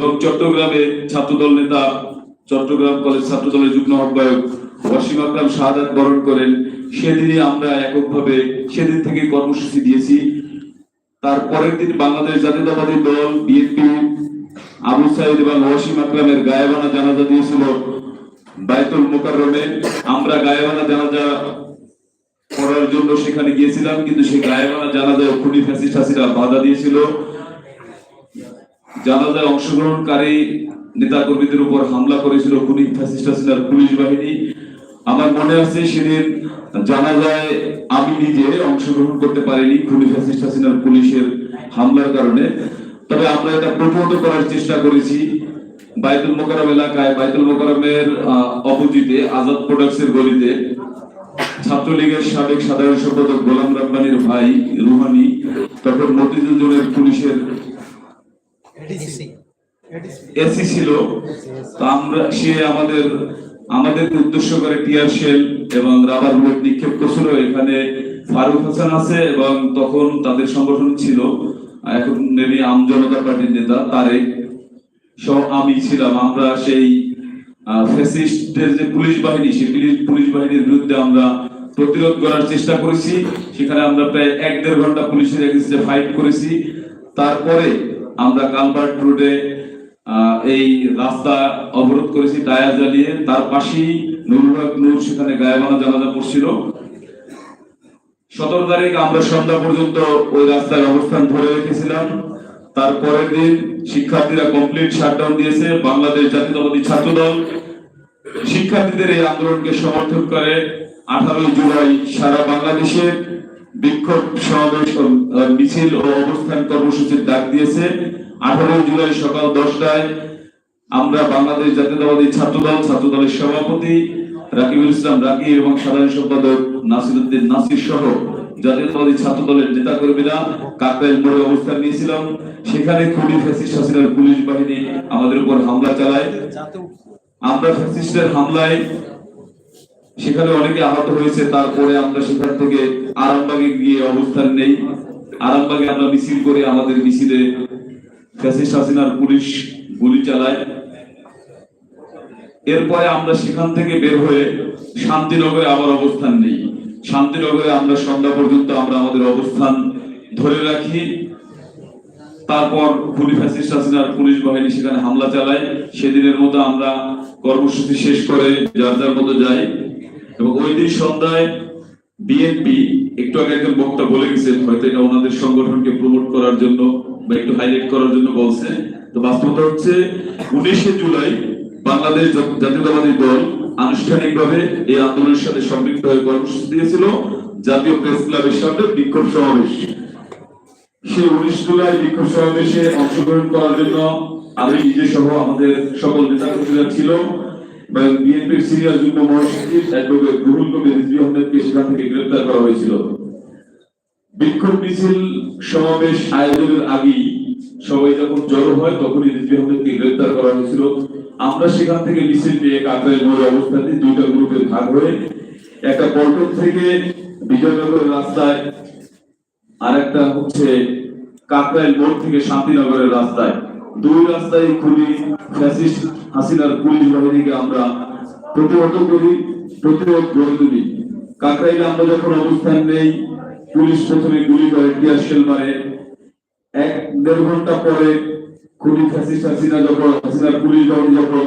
এবং চট্টগ্রামে ছাত্রদল নেতা, চট্টগ্রাম কলেজ ছাত্রদলের যুগ্ম আহ্বায়ক ওয়াসিম আকরাম শাহাদাত বরণ করেন। সেদিনই আমরা এককভাবে সেদিন থেকে কর্মসূচি দিয়েছি। তার পরের দিন বাংলাদেশ জাতীয়তাবাদী দল, বিএনপি, আবু সাইদ এবং ওয়াসিম আকরামের গায়েবানা জানাজা দিয়েছিল বায়তুল মোকাররমে। আমরা গায়েবানা জানাজা করার জন্য সেখানে গিয়েছিলাম, কিন্তু সেই গায়েবানা জানাজায় খুনি ফ্যাসিস্ট হাসিনা বাধা দিয়েছিল। জানাজায় অংশগ্রহণকারী নেতা কর্মীদের উপর হামলা করেছিল খুনি ফ্যাসিস্ট হাসিনার পুলিশ বাহিনী। আমার মনে আছে সেদিন জানাজায় আমি নিজে অংশগ্রহণ করতে পারিনি খুনি ফ্যাসিস্ট হাসিনার পুলিশের হামলার কারণে। তবে আমরা এটা প্রতিহত করার চেষ্টা করেছি। বাইতুল মোকারম এলাকায়, বাইতুল মোকারমের অপোজিটে, আজাদ প্রোডাক্টসের গলিতে ছাত্রলীগের সাবেক সাধারণ সম্পাদক গোলাম রাব্বানির ভাই রুহানি তখন মতিজুদ্দিনের পুলিশের এসি ছিল। তো আমরা সে আমাদের আমাদের উদ্দেশ্য করে টিয়ার শেল এবং রাবার বুলেট নিক্ষেপ করছিল। এখানে ফারুক হাসান আছে এবং তখন তাদের সংগঠন ছিল। এখন নেবি আম জনতা পার্টির নেতা তারেক। সহ আমি ছিলাম। আমরা সেই ফ্যাসিস্টদের যে পুলিশ বাহিনী সেই পুলিশ পুলিশ বাহিনীর বিরুদ্ধে আমরা প্রতিরোধ করার চেষ্টা করেছি। সেখানে আমরা প্রায় এক দেড় ঘণ্টা পুলিশের ফাইট করেছি। তারপরে আমরা কালবার্ট রোডে এই রাস্তা অবরোধ করেছি টায়ার জ্বালিয়ে। তার পাশেই নুরুল নূর সেখানে গায়েবানা জানাজা পড়ছিল। সতেরো তারিখ আমরা সন্ধ্যা পর্যন্ত ওই রাস্তায় অবস্থান ধরে রেখেছিলাম। তারপরের দিন শিক্ষার্থীরা কমপ্লিট শাটডাউন দিয়েছে। বাংলাদেশ জাতীয়তাবাদী ছাত্রদল শিক্ষার্থীদের এই আন্দোলনকে সমর্থন করে আঠারোই জুলাই সারা বাংলাদেশে বিক্ষোভ সমাবেশ মিছিল ও অবস্থান কর্মসূচির ডাক দিয়েছে। আঠারোই জুলাই সকাল দশটায় আমরা বাংলাদেশ জাতীয়তাবাদী ছাত্রদল, ছাত্রদলের সভাপতি রাকিবুল ইসলাম রাকিব এবং সাধারণ সম্পাদক নাসির সহ জাতীয়তাবাদী নেতা কর্মীরা কাকরাইল মোড়ে অবস্থান নিয়েছিলাম। সেখানে খুবই পুলিশ বাহিনী আমাদের উপর হামলা চালায়। আমরা ফ্যাসিস্টের হামলায় সেখানে অনেকে আহত হয়েছে, তারপরে আমরা সেখান থেকে আরামবাগে গিয়ে অবস্থান নেই। আরামবাগে আমরা মিছিল করে আমাদের মিছিলে ফ্যাসিস্ট হাসিনার পুলিশ গুলি চালায়। এরপরে আমরা সেখান থেকে বের হয়ে শান্তিনগরে আবার অবস্থান নেই। শান্তিনগরে আমরা সন্ধ্যা পর্যন্ত আমরা আমাদের অবস্থান ধরে রাখি। তারপর খুনি ফ্যাসিস্ট হাসিনার পুলিশ বাহিনী সেখানে হামলা চালায়। সেদিনের মতো আমরা কর্মসূচি শেষ করে যার যার মতো যাই। এবং ওই দিন সন্ধ্যায় বিএনপি একটু আগে একজন বক্তা বলে গেছেন, হয়তো এটা ওনাদের সংগঠনকে প্রমোট করার জন্য বা একটু হাইলাইট করার জন্য বলছে। তো বাস্তবতা হচ্ছে, উনিশে জুলাই বাংলাদেশ জাতীয়তাবাদী দল আনুষ্ঠানিকভাবে এই আন্দোলনের সাথে সম্পৃক্ত হয়ে কর্মসূচি দিয়েছিল, জাতীয় প্রেস ক্লাবের সামনে বিক্ষোভ সমাবেশ। সেই উনিশ জুলাই বিক্ষোভ সমাবেশে অংশগ্রহণ করার জন্য আমি নিজে সহ আমাদের সকল নেতা ছিল। বিএনপির সিনিয়র যুগ্ম মহাসচিব অ্যাডভোকেট রুহুল কবির রিজভী আহমেদকে সেখান থেকে গ্রেফতার করা হয়েছিল। বিক্ষোভ মিছিল সমাবেশ আয়োজনের আগেই সবাই যখন জড়ো হয়, তখনই রিজভী আহমেদকে গ্রেফতার করা হয়েছিল। আমরা সেখান থেকে মিছিল নিয়ে কাকরাইল মোড়ে অবস্থান নিই দুইটা গ্রুপে ভাগ হয়ে একটা পল্টন থেকে বিজয়নগরের রাস্তায়, আরেকটা হচ্ছে কাকরাইল মোড় থেকে শান্তিনগরের রাস্তায় দুই রাস্তায় খুলি, ফ্যাসিস্ট হাসিনার পুলিশ বাহিনীকে আমরা প্রতিহত করি, প্রতিরোধ গড়ে তুলি। কাকরাইলে, আমরা যখন অবস্থান নেই, পুলিশ প্রথমে গুলি করে, টিয়ার মারে। এক দেড় ঘণ্টা পরে খুনি ফ্যাসিস্ট হাসিনা যখন, হাসিনার পুলিশ বাহিনী যখন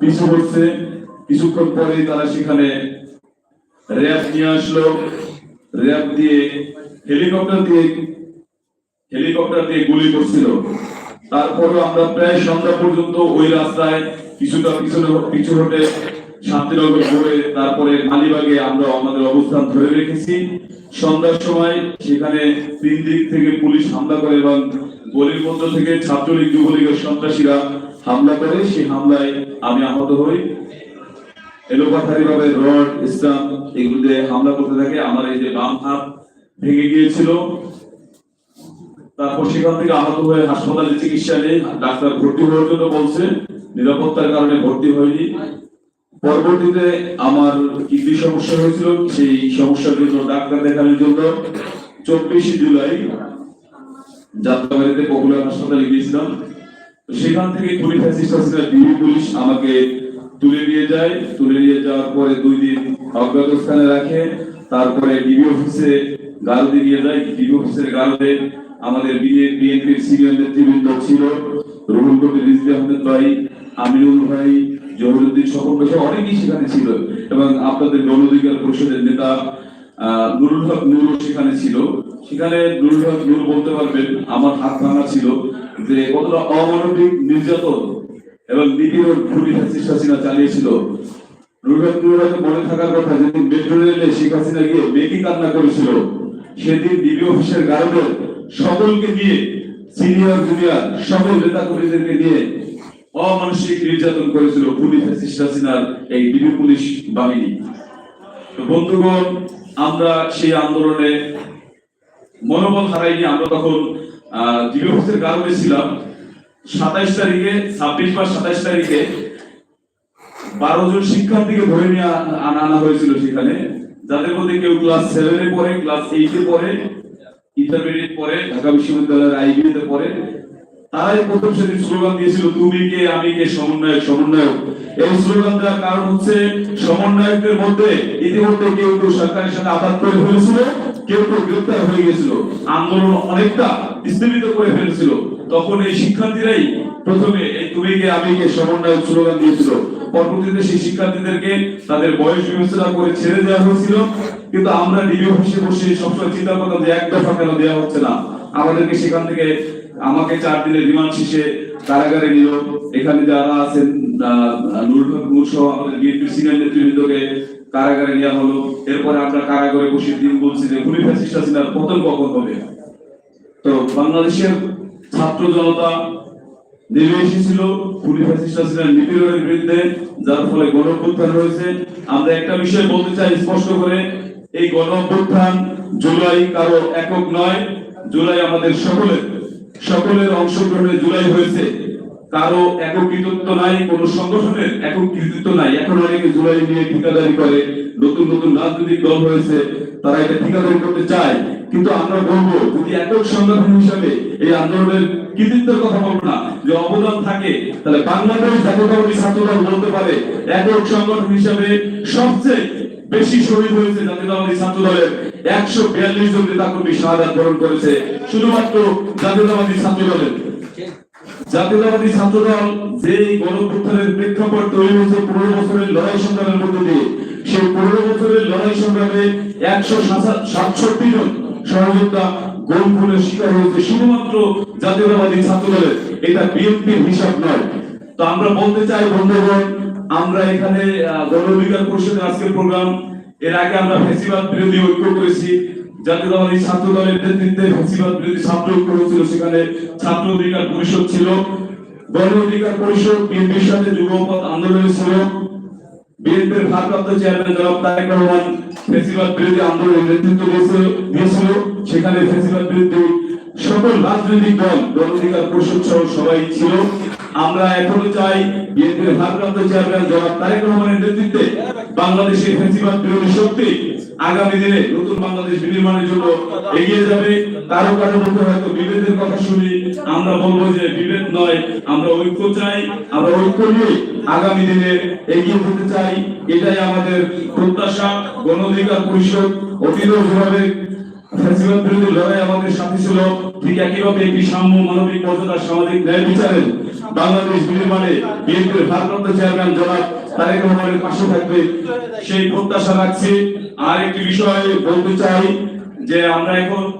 পিছু হচ্ছে, কিছুক্ষণ পরে তারা সেখানে র্যাব নিয়ে আসলো। র্যাব দিয়ে হেলিকপ্টার দিয়ে হেলিকপ্টার দিয়ে গুলি করছিল। তারপরে আমরা প্রায় সন্ধ্যা পর্যন্ত ওই রাস্তায় কিছুটা পিছনে পিছু হটে শান্তিনগর করে তারপরে মালিবাগে আমরা আমাদের অবস্থান ধরে রেখেছি। সন্ধ্যার সময় সেখানে তিন দিক থেকে পুলিশ হামলা করে এবং গলির মধ্য থেকে ছাত্রলীগ যুবলীগের সন্ত্রাসীরা হামলা করে। সেই হামলায় আমি আহত হই। এলোপাথারি ভাবে রড ইসলাম এগুলোতে হামলা করতে থাকে। আমার এই যে বাম হাত ভেঙে গিয়েছিল। তারপর সেখান থেকে আহত হয়ে হাসপাতালে চিকিৎসা নেই। ডাক্তার ভর্তি হওয়ার জন্য বলছে। নিরাপত্তার কারণে ভর্তি হয়নি। পরবর্তীতে আমার কিডনি সমস্যা হয়েছিল। সেই সমস্যার জন্য ডাক্তার দেখানোর জন্য চব্বিশে জুলাই যাত্রাবাড়িতে পপুলার হাসপাতালে গিয়েছিলাম। সেখান থেকে পুলিশ অ্যাসিস্ট্যান্ট পুলিশ আমাকে তুলে নিয়ে যায়। তুলে নিয়ে যাওয়ার পরে দুই দিন অজ্ঞাত স্থানে রাখে। তারপরে ডিবি অফিসে গারদে নিয়ে যায়। ডিবি অফিসের গারদে আমাদের বিএনপির সিনিয়র নেতৃবৃন্দ ছিল রুহুল কবির, রিজভি আহমেদ ভাই, আমিনুল ভাই, জহুরুদ্দিন ভাই সহ অনেকেই সেখানে ছিল এবং আপনাদের গণ অধিকার পরিষদের নেতা নুরুল হক সেখানে ছিল। সেখানে নুরুল হক বলতে পারবেন, আমার হাত ভাঙা ছিল যে কতটা অমানবিক নির্যাতন এবং নিপীড়ন খুনি ফ্যাসিস্ট হাসিনা চালিয়েছিল। নুরুল হক মনে থাকার কথা, যেদিন রেলে শেখ হাসিনা গিয়ে কান্না করেছিল সেদিন ডিবি অফিসের গার্ডের সকলকে দিয়ে সিনিয়র জুনিয়র সকল নেতা কর্মীদেরকে নিয়ে অমানসিক নির্যাতন করেছিল পুলিশ এই ডিবি পুলিশ বাহিনী। বন্ধুগণ, আমরা সেই আন্দোলনে মনোবল হারাইনি। আমরা তখন ডিবি অফিসের কারণে ছিলাম। সাতাইশ তারিখে, ছাব্বিশ বা সাতাইশ তারিখে বারো জন শিক্ষার্থীকে ধরে নিয়ে আনা হয়েছিল সেখানে। যাদের মধ্যে কেউ ক্লাস সেভেনে পড়ে ক্লাস এইটে পড়ে ইন্টারমিডিয়েট পড়ে, ঢাকা বিশ্ববিদ্যালয়ের আইবিএ তে পড়ে, তারাই প্রথম সেদিন স্লোগান দিয়েছিল, তুমি কে, আমি কে, সমন্বয়ক সমন্বয়ক। এই স্লোগান দেওয়ার কারণ হচ্ছে, সমন্বয়কদের মধ্যে ইতিমধ্যে কেউ কেউ সরকারের সাথে আঘাত করে ফেলেছিল কেউ কেউ গ্রেপ্তার হয়ে গেছিল আন্দোলন অনেকটা করে ফেলেছিল। তখন এই শিক্ষার্থীরাই প্রথমে এই সমন্বয়ক স্লোগান দিয়েছিল। পরবর্তীতে সেই শিক্ষার্থীদেরকে তাদের বয়স বিবেচনা করে ছেড়ে দেওয়া হয়েছিল। কিন্তু আমরা বসে সবসময় চিন্তা করতাম যে কেন দেওয়া হচ্ছে না। আমাদেরকে সেখান থেকে আমাকে চার দিনের রিমান্ড শেষে কারাগারে নিল। এখানে যারা আছেন নুরুল সহ আমাদের বিএনপির সিনিয়র নেতৃবৃন্দকে কারাগারে নেওয়া হলো। এরপরে আমরা কারাগারে বসে দিন বলছি যে খুনি ফ্যাসিস্ট হাসিনার পতন কখন হবে? তো বাংলাদেশের ছাত্র জনতা নেমে এসেছিল পুলিশ ফ্যাসিস্ট হাসিনার নিপীড়নের বিরুদ্ধে, যার ফলে গণ অভ্যুত্থান হয়েছে। আমরা একটা বিষয় বলতে চাই স্পষ্ট করে, এই গণ অভ্যুত্থান জুলাই কারও একক নয়, জুলাই আমাদের সকলের সকলের অংশগ্রহণে জুলাই হয়েছে। কারও একক কৃতিত্ব নাই, কোন সংগঠনের একক কৃতিত্ব নাই। এখন অনেকে জুলাই নিয়ে ঠিকাদারি করে, নতুন নতুন রাজনৈতিক দল হয়েছে, তারা এটা ঠিকাদারি করতে চায়। কিন্তু আমরা বলব, যদি একক সংগঠন হিসাবে এই আন্দোলনের কৃতিত্বের কথা বলব না, যে অবদান থাকে, তাহলে বাংলাদেশ জাতীয়তাবাদী ছাত্রদল বলতে পারে, একক সংগঠন হিসাবে সবচেয়ে বেশি শহীদ হয়েছে জাতীয়তাবাদী ছাত্র দলের একশো বিয়াল্লিশ জন নেতা কর্মী শাহাদাত বরণ করেছে, শুধুমাত্র জাতীয়তাবাদী ছাত্র দলের জাতীয়তাবাদী ছাত্রদল যে গণপ্রত্যানের প্রেক্ষাপট তৈরি হয়েছে পনেরো বছরের লড়াই সংগ্রামের মধ্যে দিয়ে, সেই পনেরো বছরের লড়াই সংগ্রামে একশো সাতষট্টি জন সহযোদ্ধা গোল খুনের শিকার হয়েছে। শুধুমাত্র জাতীয়তাবাদী ছাত্রদলের, এটা বিএনপির হিসাব নয়। তো আমরা বলতে চাই, বন্ধুগণ, আমরা এখানে গণ অধিকার পরিষদের আজকের প্রোগ্রাম, এর আগে আমরা ফেসিবাদ বিরোধী ঐক্য করেছি। জাতীয়তাবাদী ছাত্র দলের নেতৃত্বে বিরোধী ছাত্র ঐক্য হয়েছিল সেখানে ছাত্র অধিকার পরিষদ ছিল। অধিকার পরিষদ, বিএনপির সাথে যুগপথ আন্দোলনে ছিল। বিএনপির ভারপ্রাপ্ত চেয়ারম্যান জনাব তারেক রহমান বিরোধী আন্দোলনের নেতৃত্ব দিয়েছিল সেখানে সকল রাজনৈতিক দল, গণ অধিকার পরিষদ সহ সবাই ছিল। আমরা এখনও চাই বিএনপির ভারপ্রাপ্ত চেয়ারম্যান জনাব তারেক রহমানের নেতৃত্বে বাংলাদেশের ফেসিবাদ বিরোধী শক্তি আগামী দিনে নতুন বাংলাদেশ বিনির্মাণের জন্য এগিয়ে যাবে। কারও কারও মধ্যে হয়তো বিভেদের কথা শুনি, আমরা বলব যে বিভেদ নয়, আমরা ঐক্য চাই, আমরা ঐক্য নিয়ে আগামী দিনে এগিয়ে যেতে চাই। এটাই আমাদের প্রত্যাশা গণ অধিকার পরিষদ, অতীত যেভাবে ফ্যাসিবাদ বিরোধী লড়াই আমাদের সাথে ছিল। ঠিক একইভাবে একটি সাম্য মানবিক মর্যাদা সামাজিক ন্যায় বিচারের বাংলাদেশ বিনির্মাণে বিএনপির ভারপ্রাপ্ত চেয়ারম্যান জনাব তারেক রহমানের পাশে থাকবে। সেই প্রত্যাশা রাখছি। আর একটি বিষয় বলতে চাই যে আমরা এখন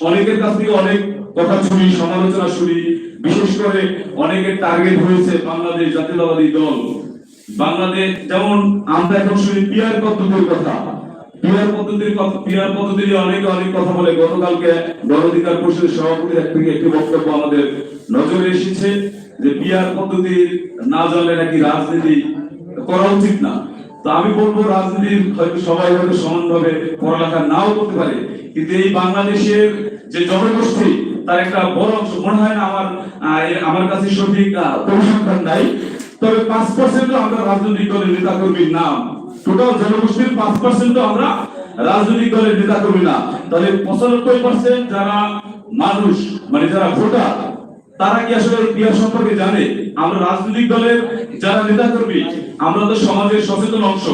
অনেকের কাছ থেকে অনেক কথা শুনি, সমালোচনা শুনি। বিশেষ করে অনেকের টার্গেট হয়েছে বাংলাদেশ জাতীয়তাবাদী দল। বাংলাদেশ, যেমন আমরা এখন শুনি পিয়ার পদ্ধতির কথা? পিয়ার পদ্ধতির কথা পিয়ার পদ্ধতি নিয়ে অনেকে অনেক কথা বলে। গতকালকে গণ অধিকার পরিষদের সভাপতির এক থেকে একটি বক্তব্য আমাদের নজরে এসেছে যে পিয়ার পদ্ধতির না জানলে নাকি রাজনীতি করা উচিত না। তো আমি বলব রাজনীতির হয়তো সবাই হয়তো সমানভাবে পড়ালেখা নাও করতে পারে, কিন্তু এই বাংলাদেশের যে জনগোষ্ঠী, তার একটা বড় অংশ, মনে হয় না আমার আমার কাছে সঠিক পরিসংখ্যান নাই তবে পাঁচ পার্সেন্ট আমরা রাজনৈতিক দলের নেতা কর্মীর নাম। টোটাল জনগোষ্ঠীর পাঁচ পার্সেন্ট আমরা রাজনৈতিক দলের নেতা কর্মী না তাহলে পঁচানব্বই পার্সেন্ট যারা মানুষ মানে যারা ভোটার, তারা কি আসলে ইতিহাস সম্পর্কে জানে? আমরা রাজনৈতিক দলের যারা নেতা কর্মী আমরা তো সমাজের সচেতন অংশ।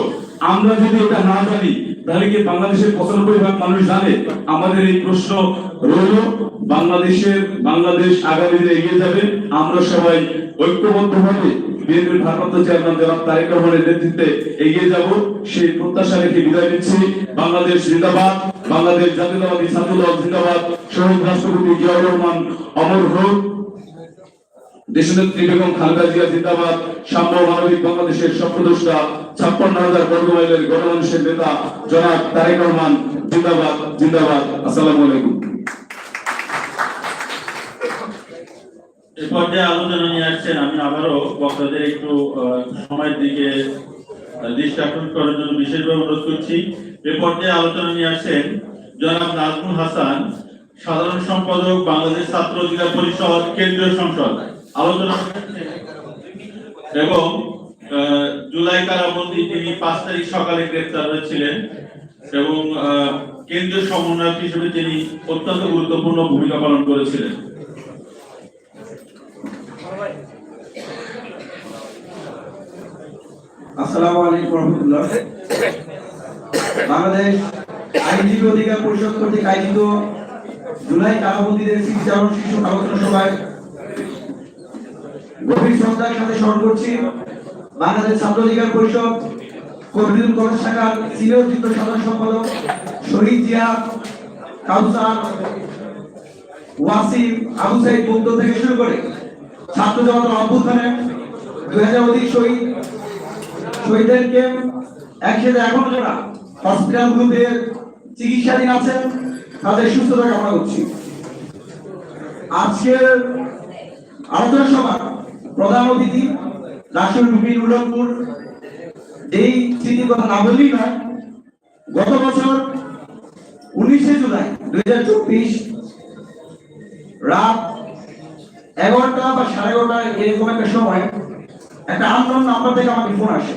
আমরা যদি এটা না জানি, তাহলে কি বাংলাদেশের পঁচানব্বই ভাগ মানুষ জানে? আমাদের এই প্রশ্ন রইল, বাংলাদেশের, বাংলাদেশ আগামী দিনে এগিয়ে যাবে। আমরা সবাই ঐক্যবদ্ধভাবে বিএনপির ভারপ্রাপ্ত চেয়ারম্যান জনাব তারেক রহমানের নেতৃত্বে এগিয়ে যাব। সেই প্রত্যাশা রেখে বিদায় নিচ্ছি। বাংলাদেশ জিন্দাবাদ, বাংলাদেশ জাতীয়তাবাদী জিন্দাবাদ। শহীদ রাষ্ট্রপতি জিয়াউর রহমান অমর হোক। দেশনেত্রী বেগম খালেদা জিয়া জিন্দাবাদ। সাম্য মানবিক বাংলাদেশের ছাপ্পান্ন হাজার বর্গ মাইলের গণমানুষের নেতা জনাব তারেক রহমান জিন্দাবাদ জিন্দাবাদ। আসসালামু আলাইকুম। পর্যায়ে আলোচনা নিয়ে আসছেন আমি আবারও বক্তাদের একটু সময়ের দিকে দৃষ্টি আকর্ষণ করার জন্য বিশেষভাবে অনুরোধ করছি। এ পর্যায়ে আলোচনা নিয়ে আসছেন জনাব নাজমুল হাসান, সাধারণ সম্পাদক, বাংলাদেশ ছাত্র অধিকার পরিষদ কেন্দ্রীয় সংসদ। আলোচনা এবং জুলাই কারাবন্দী তিনি পাঁচ তারিখ সকালে গ্রেপ্তার হয়েছিলেন। এবং কেন্দ্রীয় সমন্বয়ক হিসেবে তিনি অত্যন্ত গুরুত্বপূর্ণ ভূমিকা পালন করেছিলেন। আসসালামু আলাইকুম রহমতুল্লাহ। বাংলাদেশ আইনজীবী অধিকার পরিষদ কর্তৃক আয়োজিত জুলাই কারাবন্দীদের শিক্ষারণ শিশু আলোচনা সভায় গভীর শ্রদ্ধার সাথে স্মরণ করছি, বাংলাদেশ ছাত্র অধিকার পরিষদ কবিরুল কলেজ শাখার সিনিয়র যুক্ত সাধারণ সম্পাদক শহীদ জিয়া, কাউসার ওয়াসিম আবু সাইদ বন্ধু থেকে শুরু করে ছাত্র জনতার অভ্যুত্থানে দুই হাজার অধিক শহীদ শহীদদেরকে একসাথে এখনও যারা হসপিটালগুলোতে চিকিৎসাধীন আছেন, তাদের সুস্থতা কামনা করছি। আজকের আলোচনা সভা প্রধান অতিথি রাষ্ট্রীয় বিপিন উল্লমপুর এই স্মৃতির কথা না বললেই নয়, গত বছর উনিশে জুলাই দুই হাজার চব্বিশ রাত এগারোটা বা সাড়ে এগারোটা এরকম একটা সময় একটা আন্দোলন নাম্বার থেকে আমাকে ফোন আসে।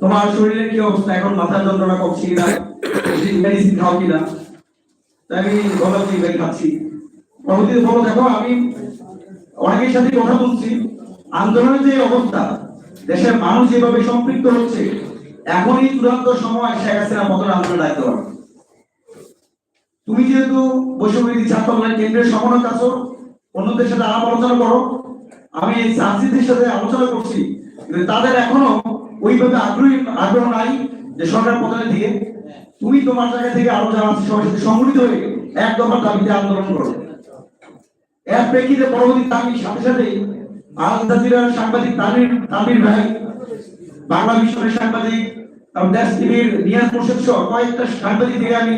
তোমার শরীরের কি অবস্থা? এখন মাথার যন্ত্রণা কমছে কিনা মেডিসিন খাও কিনা আমি ভাই খাচ্ছি। পরবর্তীতে বলো, দেখো, আমি অনেকের সাথে কথা বলছি। আন্দোলনের যে অবস্থা, দেশের মানুষ যেভাবে সম্পৃক্ত হচ্ছে, এখনই চূড়ান্ত সময় পতন আন্দোলন। তুমি যেহেতু বৈষম্যবিরোধী ছাত্র আন্দোলনের কেন্দ্রের সমন্বয়ক আছো, অন্যদের সাথে আলাপ আলোচনা করো। আমি সাথে আলোচনা করছি তাদের এখনও আগ্রহী আগ্রহ নাই যে সরকার তুমি তোমার জায়গা থেকে আরও যারা আছে সবার সাথে সংগঠিত হয়ে এক দফার দাবিতে আন্দোলন করো। এর প্রেক্ষিতে পরবর্তীতে আমি সাথে সাথে আল জাজিরার সাংবাদিক তামির তামির ভাই, বাংলা মিশনের সাংবাদিক দেশ টিভির নিয়াজ মোর্শেদ সহ কয়েকটা সাংবাদিক থেকে আমি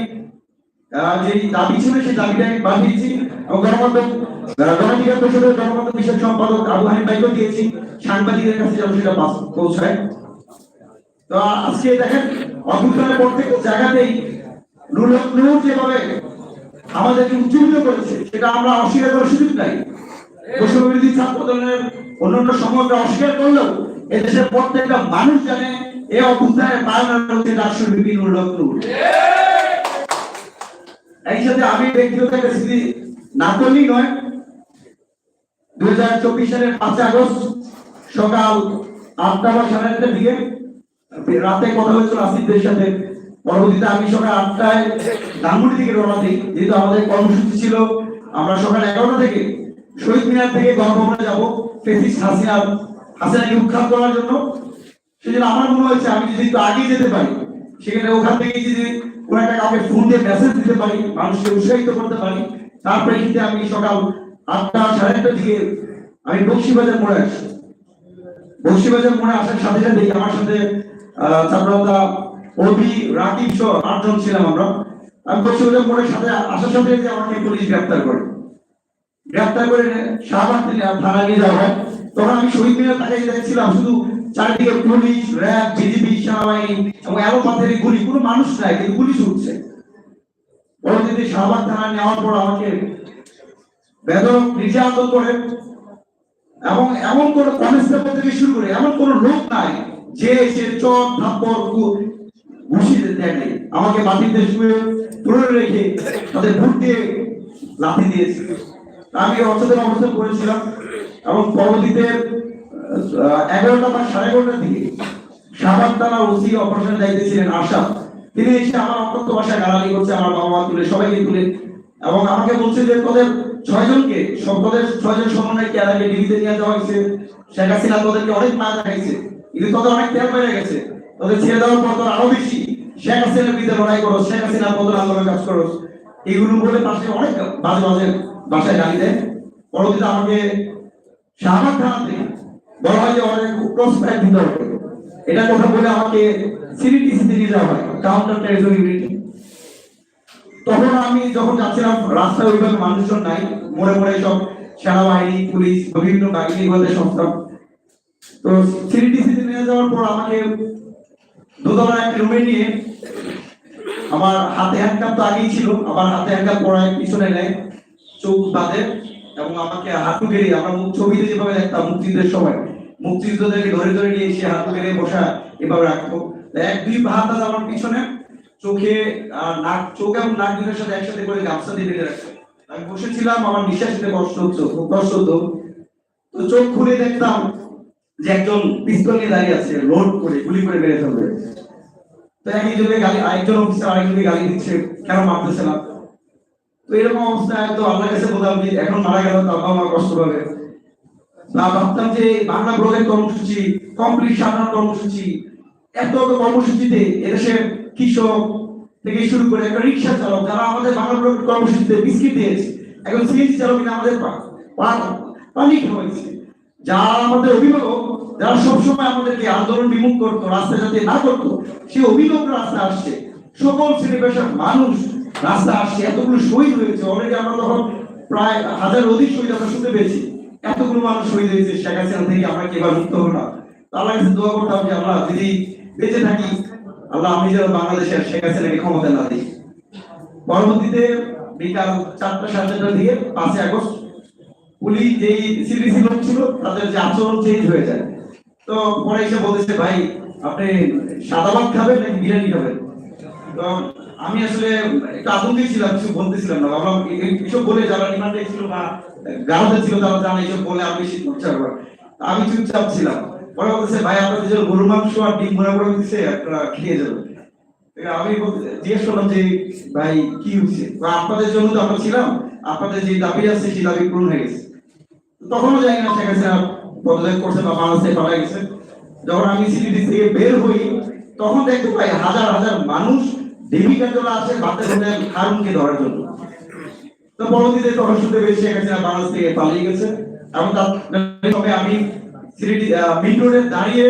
যে দাবি ছিল সেই দাবিটা আমি পাঠিয়েছি এবং গণমাধ্যম পরিষদের গণমাধ্যম সম্পাদক আবু হানিফ দিয়েছি। সাংবাদিকদের কাছে যেন সেটা পৌঁছায়। তো আজকে দেখেন, অভ্যুত্থানের প্রত্যেক জায়গাতেই যেভাবে আমাদেরকে উজ্জীবিত করেছে, সেটা আমরা অস্বীকার করার সুযোগ নাই। বৈষম্যবিরোধী ছাত্র দলের অন্যান্য সমগ্র অস্বীকার করলেও এদেশের প্রত্যেকটা মানুষ জানে এই অভ্যুত্থানের পালন হচ্ছে বিভিন্ন নূর এই সাথে আমি ব্যক্তিগত একটা স্মৃতি না করলেই নয়, দুই সালের পাঁচই আগস্ট সকাল আটটা বা সাড়ে আটটার দিকে রাতে কথা হয়েছিল আসিফদের সাথে। পরবর্তীতে আমি সকাল আটটায় ধানমন্ডি থেকে রওনা দিই। যেহেতু আমাদের কর্মসূচি ছিল, আমরা সকাল এগারোটা থেকে শহীদ মিনার থেকে গণভবনে যাব ফেসিস্ট হাসিনা হাসিনাকে উৎখাত করার জন্য। সেজন্য আমার মনে হয়েছে আমি যদি একটু আগে যেতে পারি, সেখানে ওখান থেকে যদি কোনো একটা কাউকে ফোন দিয়ে মেসেজ দিতে পারি, মানুষকে উৎসাহিত করতে পারি, তার প্রেক্ষিতে আমি সকাল আটটা সাড়ে আটটার দিকে আমি বক্সিবাজার মোড়ে আসি। বক্সিবাজার মোড়ে আসার সাথে সাথে আমার সাথে ছিলাম আমরা। আমি গুলি। কোনো মানুষ নাই, কিন্তু গুলি ছুটছে। পরবর্তীতে শাহবাগ থানা নেওয়ার পর আমাকে বেদক নির্যাতন করে এবং এমন কোন কনস্টেবল থেকে শুরু করে এমন কোন লোক নাই যে সে চট থাপ্পড় ঘু- ঘুষি দেয়। আমাকে মাটিতে শুয়ে তুলে রেখে তাদের ভোট দিয়ে লাথি দিয়েছে। আমি অচেতন অবস্থান করেছিলাম এবং পরবর্তীতে এগারোটা বা সাড়ে এগারোটার দিকে শাহবাগ থানা ওসি অপারেশন ছিলেন আশা। তিনি এসে আমার অত্যন্ত ভাষায় গালালি করছে, আমার বাবা মা তুলে, সবাইকে তুলে এবং আমাকে বলছে যে তোদের ছয়জনকে তোদের ছয়জন সমন্বয়কে আগে ডিবিতে নিয়ে যাওয়া হয়েছে। শেখ হাসিনা তোদেরকে অনেক মায়া দেখাইছে। কিন্তু তোদের অনেক তেল বেড়ে গেছে। তোদের ছেড়ে দেওয়ার পর তোর আরও বেশি। শেখ হাসিনার বিরুদ্ধে লড়াই করো, শেখ হাসিনা পদন আন্দোলন কাজ করো। এইগুলো বলে পাশে অনেক বাজে বাজে বাসায় গালি দেয়। পরবর্তীতে আমাকে শাহবাগ থানা থেকে বলা হয় যে অনেক ক্রস ফায়ার দিতে হবে এটা কথা বলে আমাকে সিরিটিসিতে নিয়ে যাওয়া হয় কাউন্টার টেরিটরি ইউনিট তখন আমি যখন যাচ্ছিলাম, রাস্তায় ওইভাবে মানুষজন নাই। মোড়ে মোড়ে সব সেনাবাহিনী, পুলিশ, বিভিন্ন বাহিনী সংস্থা তো সিরিটিসিতে নিয়ে যাওয়ার পর আমাকে একটা রুমে নিয়ে আমার হাতে হ্যান্ডকাপ তো আগেই ছিল আমার হাতে পিছনে নেয়, চোখ বাঁধে এবং আমাকে হাঁটু গেড়ে আমরা ছবিতে যেভাবে দেখতাম, মুক্তিযুদ্ধের সময় মুক্তিযুদ্ধদেরকে ধরে ধরে নিয়ে এসে হাঁটু গেড়ে বসা এভাবে রাখতো। এক, দুই হাত আমার পিছনে, চোখে নাক, চোখ এবং নাক দুটোর সাথে একসাথে করে গামছা দিয়ে বেঁধে রাখছে আমি বসেছিলাম, আমার নিঃশ্বাস নিতে কষ্ট খুব কষ্ট হতো। তো চোখ খুলে দেখতাম যে একজন পিস্তল নিয়ে দাঁড়িয়ে আছে লোড করে, গুলি করে মেরে ফেলবে। তো গালি, আরেকজন অফিসার গালি দিচ্ছে, কেন মারতেছে না? তো এরকম অবস্থায় তো আল্লাহর কাছে বললাম যে এখন মারা গেল, তো আব্বা কষ্ট পাবে। না ভাবতাম যে বাংলা ব্লগের কর্মসূচি কমপ্লিট সাধারণ কর্মসূচি, এত কর্মসূচিতে এদেশে কৃষক থেকে শুরু করে একটা রিক্সা চালক, যারা আমাদের বাংলা ব্লগের কর্মসূচিতে বিস্কিট দিয়েছে এখন সিএনজি চালক আমাদের পানি খাওয়াইছে। যারা আমাদের অভিভাবক, যারা সবসময় আমাদেরকে আন্দোলন বিমুখ করতো, রাস্তায় যাতে না করতো সে অভিভাবক রাস্তা আসছে। সকল শ্রেণি পেশার মানুষ রাস্তা আসছে। এতগুলো শহীদ হয়েছে। অলরেডি আমরা তখন প্রায় হাজার অধিক শহীদ আমরা শুনতে পেয়েছি। এতগুলো মানুষ শহীদ হয়েছে। শেখ হাসিনা থেকে আমরা কি এবার মুক্ত হব না আল্লাহ কাছে দোয়া করতাম যে আমরা যদি বেঁচে থাকি, আল্লাহ আমি যেন বাংলাদেশের শেখ হাসিনাকে ক্ষমতা না দিই পরবর্তীতে বিকাল চারটা সাড়ে চারটার দিকে, পাঁচই আগস্ট পুলিশ যেই লোক ছিল, তাদের যে আচরণ চেঞ্জ হয়ে যায়। তো পরে এসে বলতেছে, ভাই, আপনি সাদা ভাত খাবেন নাকি বিরিয়ানি খাবেন? তো আমি আসলে একটু আতঙ্কে কিছু বলতেছিলাম না। ভাবলাম, এ- এ- বলে যারা রিমান্ডে ছিল বা ছিল, তারা জানে এসব বলে আমি বেশি করব আমি চুপচাপ ছিলাম। পরে বলতেছে, ভাই, আপনাদের জন্য গরুর মাংস আর ডিম মনে করে দিচ্ছে আপনারা খেয়ে যাবেন। আমি জিজ্ঞেস করলাম যে, ভাই, কি হচ্ছে আপনাদের জন্য তো আমরা ছিলাম। আপনাদের যে দাবি আছে, সেই দাবি পূরণ হয়ে গেছে। তখনও না পদত্যাগ করছে বা বাংলাদেশে পালা গেছে। যখন আমি থেকে বের হই, তখন দেখতে পাই হাজার হাজার মানুষ দেবী ধরার জন্য। তো পরবর্তীতে তখন শুনতে পেয়েছি বাংলাদেশ থেকে পালিয়ে গেছে। এবং তবে আমি দাঁড়িয়ে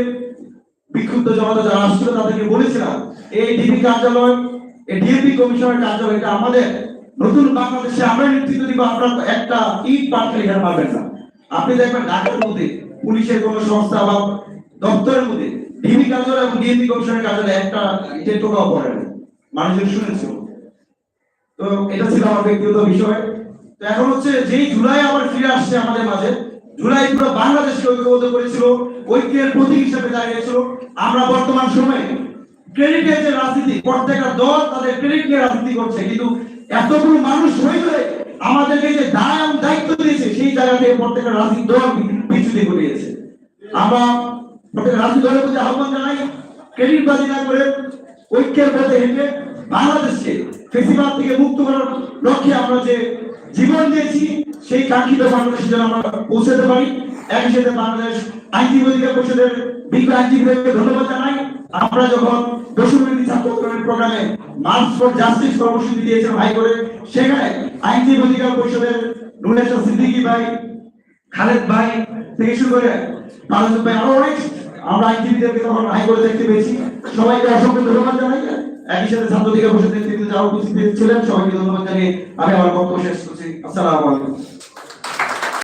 বিক্ষুব্ধ জনতা যারা আসছিল তাদেরকে বলেছিলাম, এই ডিবি কার্যালয়, এই ডিএপি কমিশনের কার্যালয়, এটা আমাদের নতুন বাংলাদেশে আমরা নেতৃত্ব দিব আপনারা একটা ইট পাটকে এখানে পাবেন না। আপনি দেখবেন ঢাকার মধ্যে পুলিশের কোন সংস্থা বা দপ্তরের মধ্যে ডিবি কার্যালয় এবং ডিএপি কমিশনের কার্যালয় একটা টোকাও পড়ে না। মানুষজন শুনেছিল তো এটা ছিল আমার ব্যক্তিগত বিষয়। তো এখন হচ্ছে যেই জুলাই আবার ফিরে আসছে আমাদের মাঝে, জুলাই পুরো বাংলাদেশকে ঐক্যবদ্ধ করেছিল, ঐক্যের প্রতীক হিসেবে দাঁড়িয়েছিল। আমরা বর্তমান সময়ে ক্রেডিটের যে রাজনীতি, প্রত্যেকটা দল তাদের ক্রেডিট নিয়ে রাজনীতি করছে, কিন্তু এতগুলো মানুষ হয়ে গেলে আমাদেরকে যে দায় দায়িত্ব দিয়েছে, সেই জায়গাতে প্রত্যেকটা রাজনীতি দল বিচ্যুতি ঘটিয়েছে আমরা প্রত্যেকটা রাজনীতি দলের প্রতি আহ্বান জানাই ক্রেডিট বাজি না করে ঐক্যের পথে হেঁটে বাংলাদেশকে ফেসিবাদ থেকে মুক্ত করার লক্ষ্যে আমরা যে জীবন দিয়েছি সেই কাঙ্ক্ষিত বাংলাদেশের জন্য আমরা পৌঁছাতে পারি। একই সাথে বাংলাদেশ আইনজীবী অধিকার পরিষদের বিজ্ঞ আইনজীবীদেরকে ধন্যবাদ জানাই। আমরা যখন দশমী প্রোগ্রামে ফর জাস্টিস কর্মসূচি দিয়েছেন সেখানে আইনজীবী অধিকার পরিষদের ভাই, খালেদ ভাই থেকে শুরু করে ভাই, আরও অনেক আমরা আইনজীবীদেরকে তখন দেখতে পেয়েছি। সবাইকে অসংখ্য ধন্যবাদ জানাই। একই সাথে ছাত্র অধিকার পরিষদের নেতৃত্বে যারা উপস্থিত ছিলেন, সবাইকে ধন্যবাদ জানিয়ে আমি আমার বক্তব্য শেষ করছি। আসসালামু আলাইকুম